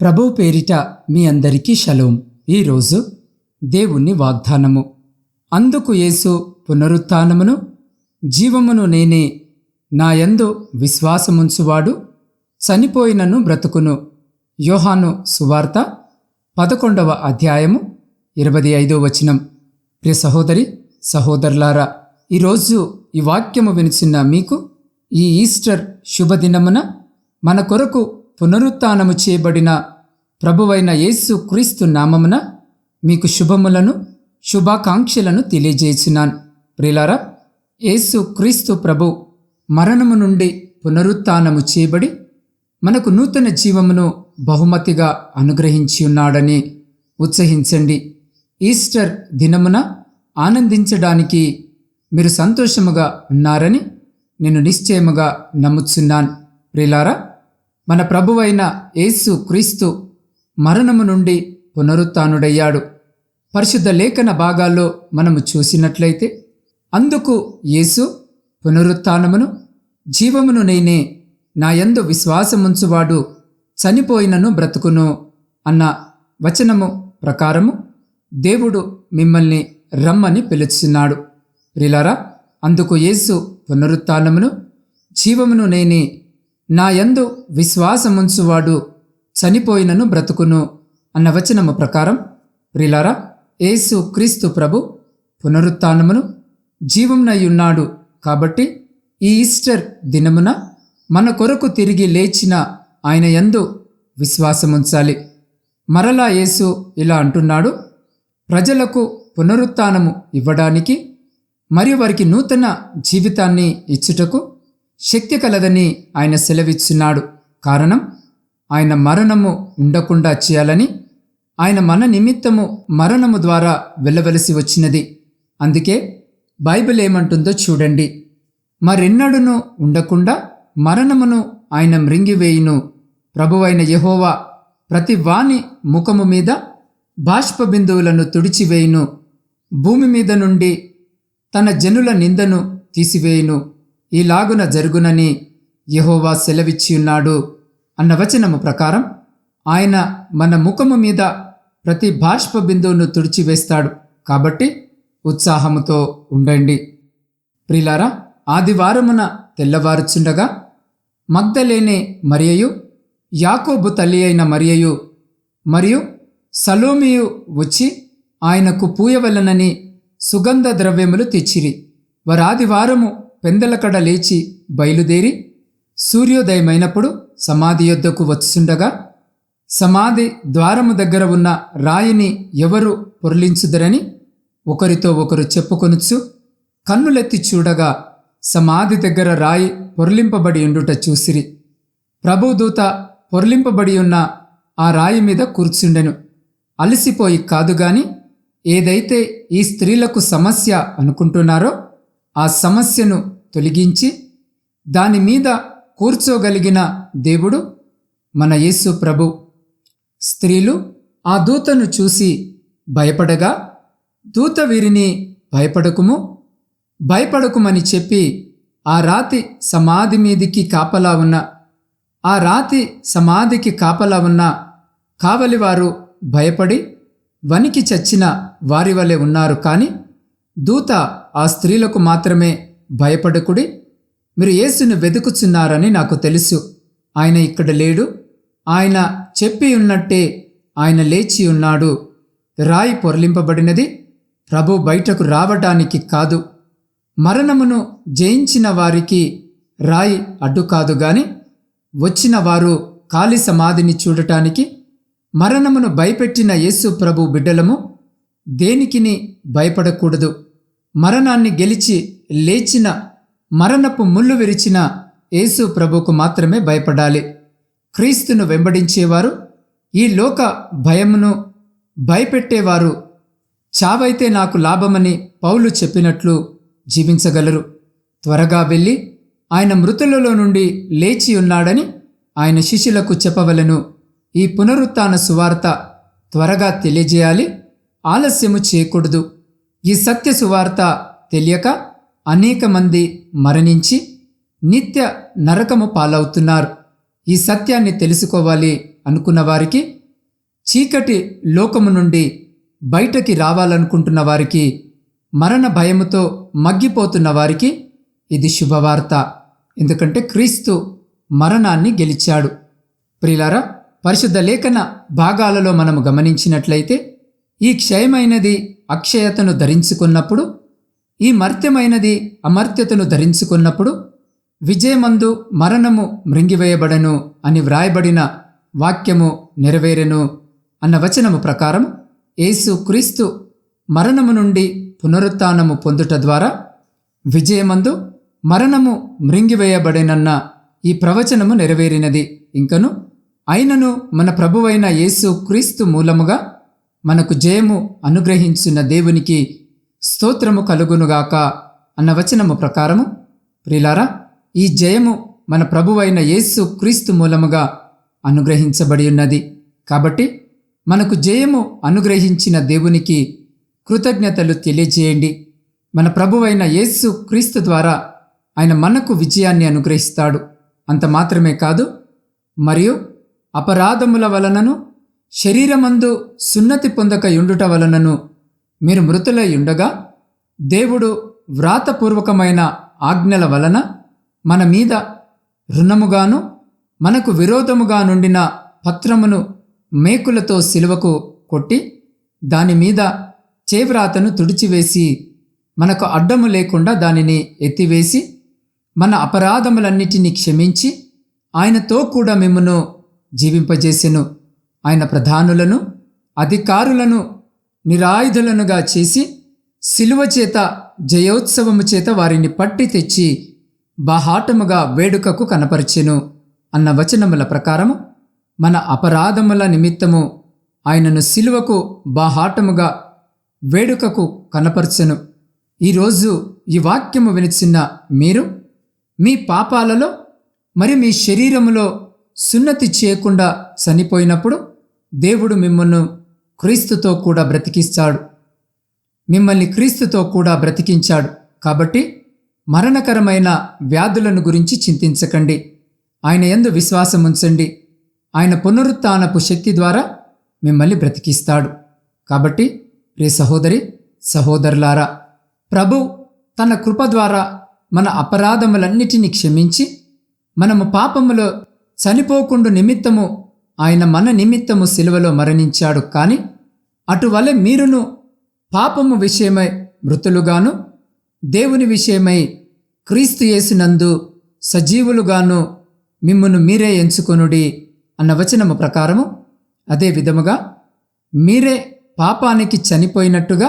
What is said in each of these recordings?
ప్రభువు పేరిట మీ అందరికీ షలోం. ఈరోజు దేవుణ్ణి వాగ్దానము. అందుకు యేసు పునరుత్థానమును జీవమును నేనే నాయందు విశ్వాసముంచువాడు చనిపోయినను బ్రతుకును. యోహాను సువార్త పదకొండవ అధ్యాయము ఇరవై ఐదో వచనం. ప్రియ సహోదరి సహోదరులారా ఈరోజు ఈ వాక్యము వినిచిన మీకు ఈ ఈస్టర్ శుభదినమున మన కొరకు పునరుత్థానము చేయబడిన ప్రభువైన యేసు క్రీస్తు నామమున మీకు శుభములను శుభాకాంక్షలను తెలియజేసినాను ప్రిలారా యేసు క్రీస్తు ప్రభు మరణము నుండి పునరుత్థానము చేయబడి మనకు నూతన జీవమును బహుమతిగా అనుగ్రహించి ఉన్నాడని ఉత్సహించండి. ఈస్టర్ దినమున ఆనందించడానికి మీరు సంతోషముగా ఉన్నారని నేను నిశ్చయముగా నమ్ముచున్నాను. ప్రిలారా మన ప్రభువైన యేసు క్రీస్తు మరణము నుండి పునరుత్నుడయ్యాడు పరిశుద్ధ లేఖన భాగాల్లో మనము చూసినట్లయితే అందుకు యేసు పునరుత్నమును జీవమును నేనే నా యందు విశ్వాసముంచువాడు చనిపోయినను బ్రతుకును అన్న వచనము ప్రకారము దేవుడు మిమ్మల్ని రమ్మని పిలుచున్నాడు. ప్రిలారా అందుకు యేసు పునరుత్నమును జీవమును నేనే నా యందు విశ్వాసముంచువాడు చనిపోయినను బ్రతుకును అన్న వచనము ప్రకారం ప్రిలారా యేసు క్రీస్తు ప్రభు పునరుత్నమును జీవమునయ్యున్నాడు కాబట్టి ఈ ఈస్టర్ దినమున మన కొరకు తిరిగి లేచిన ఆయన యందు విశ్వాసముంచాలి. మరలా యేసు ఇలా అంటున్నాడు ప్రజలకు పునరుత్నము ఇవ్వడానికి మరియు వారికి నూతన జీవితాన్ని ఇచ్చుటకు శక్తి కలదని ఆయన సెలవిచ్చున్నాడు. కారణం ఆయన మరణము ఉండకుండా చేయాలని ఆయన మన నిమిత్తము మరణము ద్వారా వెళ్ళవలసి వచ్చినది. అందుకే బైబిల్ ఏమంటుందో చూడండి. మరెన్నడును ఉండకుండా మరణమును ఆయన మృంగివేయును. ప్రభువైన యహోవా ప్రతి వాణి ముఖము మీద బాష్ప బిందువులను తుడిచివేయును. భూమి మీద నుండి తన జనుల నిందను తీసివేయును. ఈలాగున జరుగునని యహోవా సెలవిచ్చియున్నాడు అన్న వచనము ప్రకారం ఆయన మన ముఖము మీద ప్రతి బాష్ప బిందువును తుడిచివేస్తాడు కాబట్టి ఉత్సాహముతో ఉండండి. ప్రిలారా ఆదివారమున తెల్లవారుచుండగా మగ్ధలేనే మరియయు యాకోబు తల్లి అయిన మరియయు మరియు సలోమియు వచ్చి ఆయనకు పూయవలనని సుగంధ ద్రవ్యములు తెచ్చిరి. వారాదివారము పెందలకడ లేచి బయలుదేరి సూర్యోదయమైనప్పుడు సమాధి యొద్దకు వచ్చుండగా సమాధి ద్వారము దగ్గర ఉన్న రాయిని ఎవరు పొరలించుదరని ఒకరితో ఒకరు చెప్పుకొనుచు కన్నులెత్తి చూడగా సమాధి దగ్గర రాయి పొరలింపబడి ఉండుట చూసిరి. ప్రభుదూత పొరలింపబడి ఉన్న ఆ రాయి మీద కూర్చుండెను. అలసిపోయి కాదుగాని ఏదైతే ఈ స్త్రీలకు సమస్య అనుకుంటున్నారో ఆ సమస్యను తొలగించి దాని మీద కూర్చోగలిగిన దేవుడు మన యేసు ప్రభు. స్త్రీలు ఆ దూతను చూసి భయపడగా దూత వీరిని భయపడకుము భయపడకుమని చెప్పి ఆ రాతి సమాధి మీదికి కాపలా ఉన్న ఆ రాతి సమాధికి కాపలా ఉన్న కావలివారు భయపడి వనికి చచ్చిన వారి వలె ఉన్నారు. కానీ దూత ఆ స్త్రీలకు మాత్రమే భయపడకుడి. మీరు యేసును వెతుకుచున్నారని నాకు తెలుసు. ఆయన ఇక్కడ లేడు. ఆయన చెప్పి ఉన్నట్టే ఆయన లేచి ఉన్నాడు. రాయి పొరలింపబడినది ప్రభు బయటకు రావటానికి కాదు. మరణమును జయించిన వారికి రాయి అడ్డు కాదు గాని వచ్చిన వారు కాలి సమాధిని చూడటానికి మరణమును భయపెట్టిన యేసు ప్రభు బిడ్డలము దేనికిని భయపడకూడదు. మరణాన్ని గెలిచి లేచిన మరణపు ముళ్ళు విరిచిన యేసు ప్రభుకు మాత్రమే భయపడాలి. క్రీస్తును వెంబడించేవారు ఈ లోక భయమును భయపెట్టేవారు చావైతే నాకు లాభమని పౌలు చెప్పినట్లు జీవించగలరు. త్వరగా వెళ్ళి ఆయన మృతులలో నుండి లేచి ఉన్నాడని ఆయన శిష్యులకు చెప్పవలను. ఈ పునరుత్న సువార్త త్వరగా తెలియజేయాలి. ఆలస్యము చేయకూడదు. ఈ సత్య సువార్త తెలియక అనేక మంది మరణించి నిత్య నరకము పాలవుతున్నారు. ఈ సత్యాన్ని తెలుసుకోవాలి అనుకున్న వారికి చీకటి లోకము నుండి బయటకి రావాలనుకుంటున్న వారికి మరణ భయముతో మగ్గిపోతున్న వారికి ఇది శుభవార్త. ఎందుకంటే క్రీస్తు మరణాన్ని గెలిచాడు. ప్రిలారా పరిశుద్ధ లేఖన భాగాలలో మనము గమనించినట్లయితే ఈ క్షయమైనది అక్షయతను ధరించుకున్నప్పుడు ఈ మర్త్యమైనది అమర్త్యతను ధరించుకున్నప్పుడు విజయమందు మరణము మృంగివేయబడను అని వ్రాయబడిన వాక్యము నెరవేరెను అన్న వచనము ప్రకారం యేసు క్రీస్తు మరణము నుండి పునరుత్నము పొందుట ద్వారా విజయమందు మరణము మృంగివేయబడినన్న ఈ ప్రవచనము నెరవేరినది. ఇంకను అయినను మన ప్రభువైన యేసు క్రీస్తు మూలముగా మనకు జయము అనుగ్రహించిన దేవునికి స్తోత్రము కలుగునుగాక అన్న వచనము ప్రకారము ప్రిలారా ఈ జయము మన ప్రభువైన యేసు క్రీస్తు మూలముగా అనుగ్రహించబడి ఉన్నది. కాబట్టి మనకు జయము అనుగ్రహించిన దేవునికి కృతజ్ఞతలు తెలియజేయండి. మన ప్రభువైన యేసు క్రీస్తు ద్వారా ఆయన మనకు విజయాన్ని అనుగ్రహిస్తాడు. అంత మాత్రమే కాదు మరియు అపరాధముల వలనను శరీరమందు సున్నతి పొందక యుండుట వలనను మీరు మృతులై ఉండగా దేవుడు వ్రాతపూర్వకమైన ఆజ్ఞల వలన మన మీద రుణముగాను మనకు విరోధముగా నుండిన పత్రమును మేకులతో సిలువకు కొట్టి దాని మీద చేవ్రాతను తుడిచివేసి మనకు అడ్డము లేకుండా దానిని ఎత్తివేసి మన అపరాధములన్నిటినీ క్షమించి ఆయనతో కూడా మిమ్మను జీవింపజేసెను. ఆయన ప్రధానులను అధికారులను నిరాయుధులనుగా చేసి శిలువ చేత జయోత్సవము చేత వారిని పట్టి తెచ్చి బాహాటముగా వేడుకకు కనపరిచెను అన్న వచనముల ప్రకారము మన అపరాధముల నిమిత్తము ఆయనను శిలువకు బాహాటముగా వేడుకకు కనపరచెను. ఈరోజు ఈ వాక్యము వినిచిన్న మీరు మీ పాపాలలో మరి మీ శరీరములో సున్నతి చేయకుండా చనిపోయినప్పుడు దేవుడు మిమ్మల్ని క్రీస్తుతో కూడా బ్రతికిస్తాడు. మిమ్మల్ని క్రీస్తుతో కూడా బ్రతికించాడు. కాబట్టి మరణకరమైన వ్యాధులను గురించి చింతించకండి. ఆయన ఎందు విశ్వాసం ఉంచండి. ఆయన పునరుత్నపు శక్తి ద్వారా మిమ్మల్ని బ్రతికిస్తాడు. కాబట్టి ప్రియ సహోదరి సహోదరులారా ప్రభు తన కృప ద్వారా మన అపరాధములన్నిటినీ క్షమించి మనము పాపములో చనిపోకుండా నిమిత్తము ఆయన మన నిమిత్తము సిలువలో మరణించాడు కానీ అటువలే మీరును పాపము విషయమై మృతులుగాను దేవుని విషయమై క్రీస్తు యేసునందు సజీవులుగాను మిమ్మును మీరే ఎంచుకొనుడి అన్న వచనము ప్రకారము అదే విధముగా మీరే పాపానికి చనిపోయినట్టుగా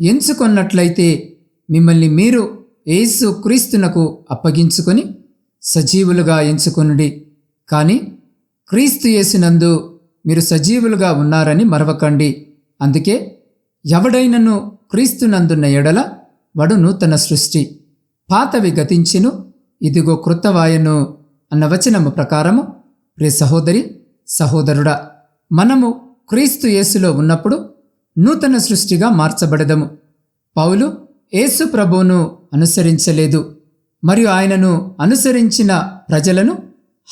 ఎంచుకొన్నట్లయితే మిమ్మల్ని మీరు యేసు క్రీస్తునకు అప్పగించుకొని సజీవులుగా ఎంచుకొనుడి. కానీ క్రీస్తు యేసునందు మీరు సజీవులుగా ఉన్నారని మరవకండి. అందుకే ఎవడైనను క్రీస్తునందున్న ఎడల వడు నూతన సృష్టి. పాతవి గతించెను ఇదిగో కృతవాయను అన్న వచనము ప్రకారము ప్రియ సహోదరి సహోదరుడా మనము క్రీస్తు యేసులో ఉన్నప్పుడు నూతన సృష్టిగా మార్చబడదము. పౌలు యేసు ప్రభువును అనుసరించలేదు. మరియు ఆయనను అనుసరించిన ప్రజలను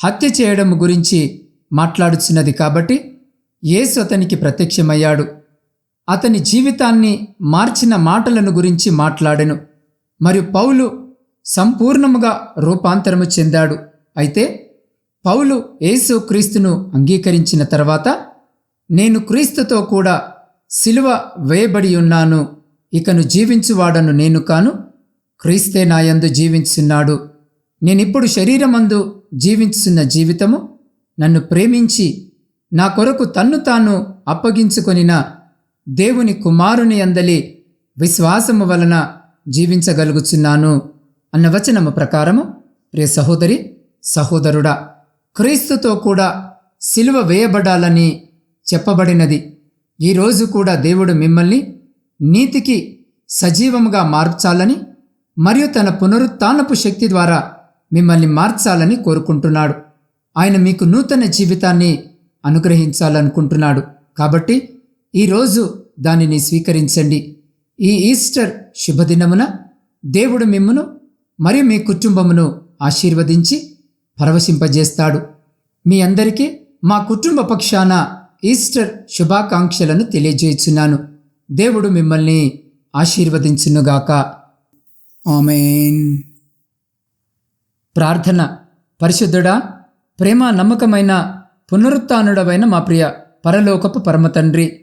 హత్య చేయడం గురించి మాట్లాడుచున్నది కాబట్టి యేసు అతనికి ప్రత్యక్షమయ్యాడు. అతని జీవితాన్ని మార్చిన మాటలను గురించి మాట్లాడెను. మరియు పౌలు సంపూర్ణముగా రూపాంతరము చెందాడు. అయితే పౌలు యేసు క్రీస్తును అంగీకరించిన తర్వాత నేను క్రీస్తుతో కూడా సిలువ వేయబడి ఉన్నాను. ఇకను జీవించువాడను నేను కాను. క్రీస్తే నాయందు జీవించున్నాడు. నేనిప్పుడు శరీరమందు జీవించున్న జీవితము నన్ను ప్రేమించి నా కొరకు తన్ను తాను అప్పగించుకొనిన దేవుని కుమారుని అందలి విశ్వాసము వలన జీవించగలుగుచున్నాను అన్న వచనము ప్రకారము ప్రియ సహోదరి సహోదరుడా క్రీస్తుతో కూడా సిలువ వేయబడాలని చెప్పబడినది. ఈరోజు కూడా దేవుడు మిమ్మల్ని నీతికి సజీవముగా మార్చాలని మరియు తన పునరుత్నపు శక్తి ద్వారా మిమ్మల్ని మార్చాలని కోరుకుంటున్నాడు. ఆయన మీకు నూతన జీవితాన్ని అనుగ్రహించాలనుకుంటున్నాడు. కాబట్టి ఈరోజు దానిని స్వీకరించండి. ఈ ఈస్టర్ శుభదినమున దేవుడు మిమ్మును మరియు మీ కుటుంబమును ఆశీర్వదించి పరవశింపజేస్తాడు. మీ అందరికీ మా కుటుంబ పక్షాన ఈస్టర్ శుభాకాంక్షలను తెలియజేస్తున్నాను దేవుడు మిమ్మల్ని ఆశీర్వదించునుగాక. ఆమెన్. ప్రార్థన. పరిశుద్ధుడా ప్రేమ నమ్మకమైన పునరుత్డవైన మా ప్రియ పరలోకపు పరమతండ్రి.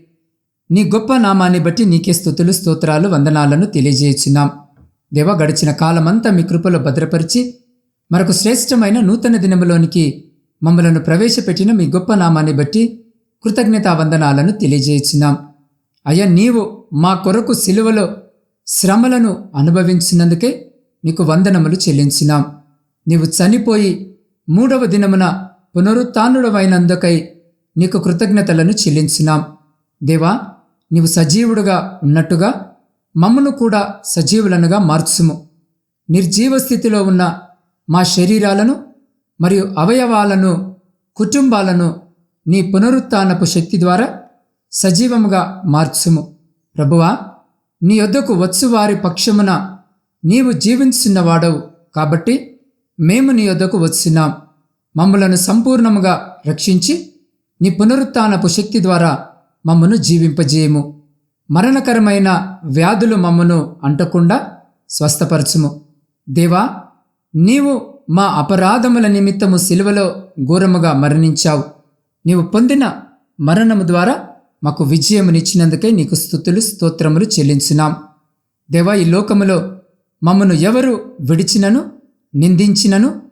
నీ గొప్ప నామాన్ని బట్టి నీకే స్థుతులు స్తోత్రాలు వందనాలను తెలియజేయుచున్నాం. దేవ గడిచిన కాలమంతా మీ కృపలో భద్రపరిచి మరొక శ్రేష్టమైన నూతన దినములోనికి మమ్మలను ప్రవేశపెట్టిన మీ గొప్ప నామాన్ని బట్టి కృతజ్ఞతా వందనాలను తెలియజేయుచున్నాం. అయ్యా నీవు మా కొరకు సిలువలో శ్రమలను అనుభవించినందుకే నీకు వందనములు చెల్లించినాం నీవు చనిపోయి మూడవ దినమున పునరుత్డవైనందుకై నీకు కృతజ్ఞతలను చెల్లించినాం. దేవా నీవు సజీవుడుగా ఉన్నట్టుగా మమ్మను కూడా సజీవులనుగా మార్చుము. నిర్జీవ స్థితిలో ఉన్న మా శరీరాలను మరియు అవయవాలను కుటుంబాలను నీ పునరుత్నపు శక్తి ద్వారా సజీవముగా మార్చుము. ప్రభువా నీ యొద్దకు వచ్చువారి పక్షమున నీవు జీవించున్నవాడవు కాబట్టి మేము నీ యొద్దకు వచ్చినాం. మమ్మలను సంపూర్ణముగా రక్షించి నీ పునరుత్నపు శక్తి ద్వారా మమ్మను జీవింపజేయము. మరణకరమైన వ్యాధులు మమ్మను అంటకుండా స్వస్థపరచుము. దేవా నీవు మా అపరాధముల నిమిత్తము సిలువలో ఘోరముగా మరణించావు. నీవు పొందిన మరణము ద్వారా మాకు విజయమునిచ్చినందుకే నీకు స్థుతులు స్తోత్రములు చెల్లించున్నాం. దేవా ఈ లోకములో మమ్మను ఎవరు విడిచినను నిందించినను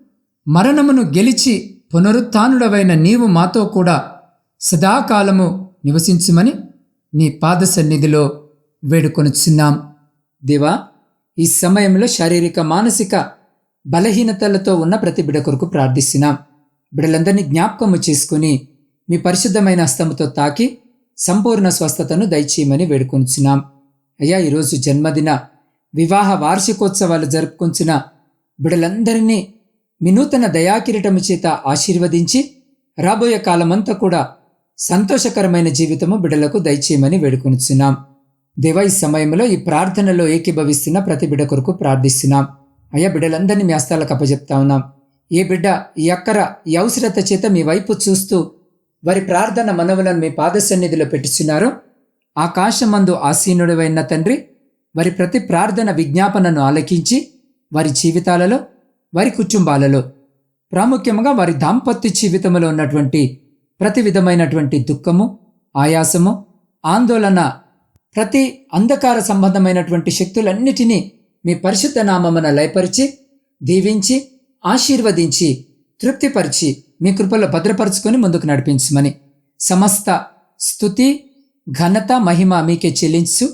మరణమును గెలిచి పునరుత్డవైన నీవు మాతో కూడా సదాకాలము నివసించుమని నీ పాద సన్నిధిలో వేడుకొనుచున్నాం. దేవా ఈ సమయంలో శారీరక మానసిక బలహీనతలతో ఉన్న ప్రతి బిడ కొరకు ప్రార్థిస్తున్నాం. బిడలందరినీ జ్ఞాపకము చేసుకుని మీ పరిశుద్ధమైన హస్తముతో తాకి సంపూర్ణ స్వస్థతను దయచేయమని వేడుకొంచున్నాం అయ్యా ఈరోజు జన్మదిన వివాహ వార్షికోత్సవాలు జరుపుకొంచిన బిడలందరినీ మీ నూతన దయాకిరీటము చేత ఆశీర్వదించి రాబోయే కాలమంతా కూడా సంతోషకరమైన జీవితము బిడలకు దయచేయమని వేడుకొనిచున్నాం. దేవ ఈ సమయంలో ఈ ప్రార్థనలో ఏకీభవిస్తున్న ప్రతి బిడ కొరకు ప్రార్థిస్తున్నాం. అయ్యా బిడ్డలందరినీ మీ హస్తాలకు అప్పచెప్తా ఉన్నాం. ఏ బిడ్డ ఈ అక్కర ఈ అవసరత చేత మీ వైపు చూస్తూ వారి ప్రార్థన మనవులను మీ పాద సన్నిధిలో పెట్టుచున్నారో. ఆకాశమందు ఆసీనుడవైన తండ్రి వారి ప్రతి ప్రార్థన విజ్ఞాపనను ఆలకించి వారి జీవితాలలో వారి కుటుంబాలలో ప్రాముఖ్యంగా వారి దాంపత్య జీవితంలో ఉన్నటువంటి ప్రతి విధమైనటువంటి దుఃఖము ఆయాసము ఆందోళన ప్రతి అంధకార సంబంధమైనటువంటి శక్తులన్నిటినీ మీ పరిశుద్ధ నామమున లయపరిచి దీవించి ఆశీర్వదించి తృప్తిపరిచి మీ కృపలో భద్రపరుచుకొని ముందుకు నడిపించమని సమస్త స్థుతి ఘనత మహిమ మీకే చెల్లించు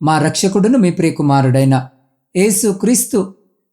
మా రక్షకుడును మీ ప్రియకుమారుడైన యేసు క్రీస్తు